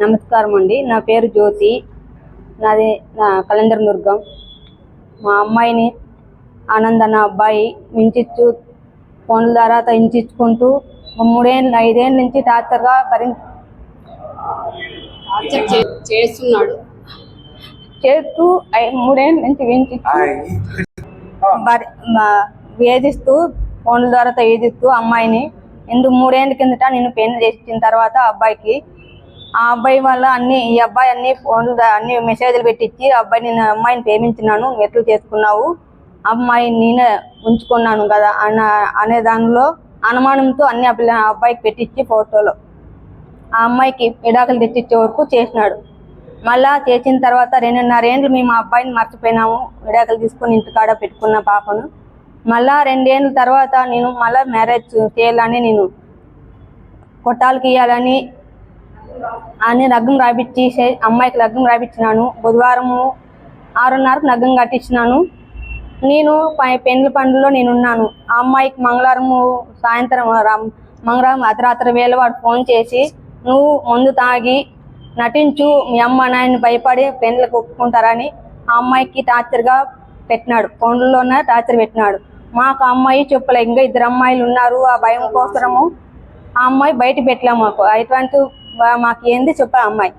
నమస్కారం అండి. నా పేరు జ్యోతి. నాది నా కలందర్ దుర్గం. మా అమ్మాయిని ఆనంద్ అన్న అబ్బాయి మించిచ్చు ఫోన్ల ద్వారా హింసించుకుంటూ మూడేళ్ళు ఐదేళ్ళ నుంచి టార్చర్గా భరి చేస్తున్నాడు. చేస్తూ మూడేళ్ళ నుంచి మా- వేధిస్తూ ఫోన్ల ద్వారా వేధిస్తూ అమ్మాయిని ఎందుకు మూడేళ్ళ కిందట నేను పెళ్ళి చేసిన తర్వాత అబ్బాయికి ఆ అబ్బాయి వల్ల అన్ని ఈ అబ్బాయి అన్ని ఫోన్లు అన్ని మెసేజ్లు పెట్టించి ఆ అబ్బాయి నేను అమ్మాయిని ప్రేమించినాను మెట్లు ఎట్లు చేసుకున్నావు? అమ్మాయి నేనే ఉంచుకున్నాను కదా అన్న అనే దానిలో అనుమానంతో అన్ని ఆ అబ్బాయికి పెట్టించి ఫోటోలో. ఆ అమ్మాయికి విడాకులు తెచ్చిచ్చే వరకు చేసినాడు. మళ్ళా చేసిన తర్వాత రెండున్నరేండ్లు మేము అబ్బాయిని మర్చిపోయినాము విడాకులు తీసుకుని ఇంటికాడ పెట్టుకున్న పాపను. మళ్ళా రెండేళ్ళ తర్వాత నేను మళ్ళా మ్యారేజ్ చేయాలని నేను కొట్టాలకి ఇవ్వాలని అని లగ్గం రాపిచ్చి అమ్మాయికి లగ్గం రాపిచ్చినాను బుధవారము ఆరున్నరకు లగ్గం కట్టించినాను నేను పై- పెండ్ల పండులో నేనున్నాను. ఆ అమ్మాయికి మంగళవారము సాయంత్రం మంగళవారం అర్ధరాత్రి వేళ వాడు ఫోన్ చేసి నువ్వు మందు తాగి నటించు మీ అమ్మ నాయన్ని భయపడి పెండ్లకు ఒప్పుకుంటారని ఆ అమ్మాయికి టార్చర్గా పెట్టినాడు. ఫోన్లోనే టార్చర్ పెట్టినాడు. మాకు అమ్మాయి చెప్పలే ఇంకా ఇద్దరు అమ్మాయిలు ఉన్నారు ఆ భయం కోసరము. ఆ అమ్మాయి బయట పెట్టలే మాకు. అటువంటి మాకు ఏంది చెప్పా అమ్మాయి.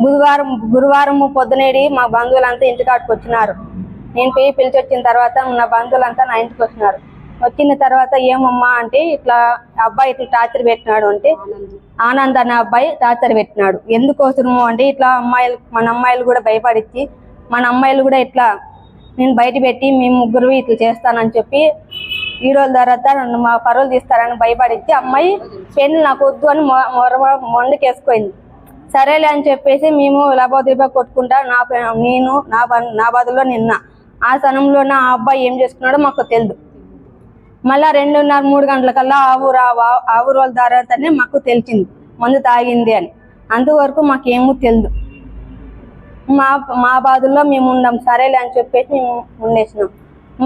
బుధవారం గురువారం పొద్దునేడి మా బంధువులంతా ఇంటికాడికి వచ్చినారు. నేను పోయి పిలిచి వచ్చిన తర్వాత నా బంధువులంతా నా ఇంటికి వచ్చినారు. వచ్చిన తర్వాత ఏమమ్మా అంటే ఇట్లా అబ్బాయి ఇట్లా టార్చర్ పెట్టినాడు అంటే ఆనంద్ అనే అబ్బాయి టార్చర్ పెట్టినాడు. ఎందుకోసము అంటే ఇట్లా అమ్మాయిలు మన అమ్మాయిలు కూడా భయపడిచ్చి మన అమ్మాయిలు కూడా ఇట్లా నేను బయట పెట్టి మేము ముగ్గురు ఇట్లా చేస్తానని చెప్పి ఈ రోజు తర్వాత నన్ను మా పరువులు తీస్తారని భయపడితే అమ్మాయి పెన్ను నాకు వద్దు అని మొర మొండకేసుకుంది. సరేలే అని చెప్పేసి మేము లబోదిబా కొట్టుకుంటా నా పే- నేను నా నా బదులో నిన్న. ఆ స్థలంలో నా అబ్బాయి ఏం చేసుకున్నాడో మాకు తెలియదు మళ్ళా రెండున్నర మూడు గంటలకల్లా ఆవు రా ఆవు రోజుల తర్వాతనే మాకు తెలిసింది. మందు తాగింది అని. అంతవరకు మాకేమూ తెలియదు మా మా బాధల్లో మేము ఉండం. సరేలే అని చెప్పేసి మేము ఉండేసినాం.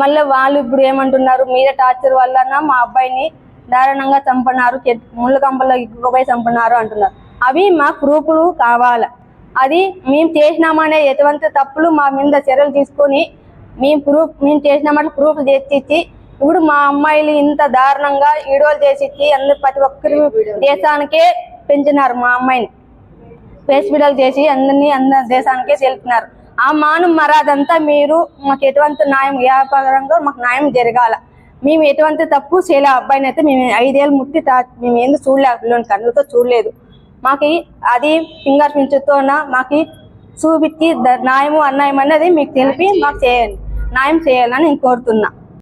మళ్ళీ వాళ్ళు ఇప్పుడు ఏమంటున్నారు మీద టార్చర్ వల్ల మా అబ్బాయిని దారుణంగా చంపన్నారు ముళ్ళు ముళ్ళ కంపల్లో ఇక్కుపోయి చంపన్నారు అంటున్నారు. అవి మా ప్రూఫ్లు కావాలి? అది మేము చేసినామనే ఎటువంటి తప్పులు మా మీద చర్యలు తీసుకొని మేము ప్రూఫ్ మేము చేసినామని ప్రూఫ్ తెచ్చిచ్చి ఇప్పుడు మా అమ్మాయిలు ఇంత దారుణంగా ఈడోలు చేసిచ్చి అందరు ప్రతి ఒక్కరి దేశానికే పెంచినారు మా అమ్మాయిని. ఫేస్ వీడియోలు చేసి అందరినీ అందరి దేశానికే తెలుపుతున్నారు ఆ మానం మరాదంతా మీరు మాకు ఎటువంటి న్యాయం వ్యాపారంగా మాకు న్యాయం జరగాల. మేము ఎటువంటి తప్పు చేయలే ఆ అబ్బాయిని అయితే మేము ఐదేళ్ళు ముట్టి మేము ఏంది చూడలే పిల్లని కన్నులతో చూడలేదు. మాకు అది ఫింగర్ పించుతోన మాకు చూపించి ద- న్యాయము అన్యాయం అనేది మీకు తెలిపి మాకు చేయండి. న్యాయం చేయాలని నేను కోరుతున్నా.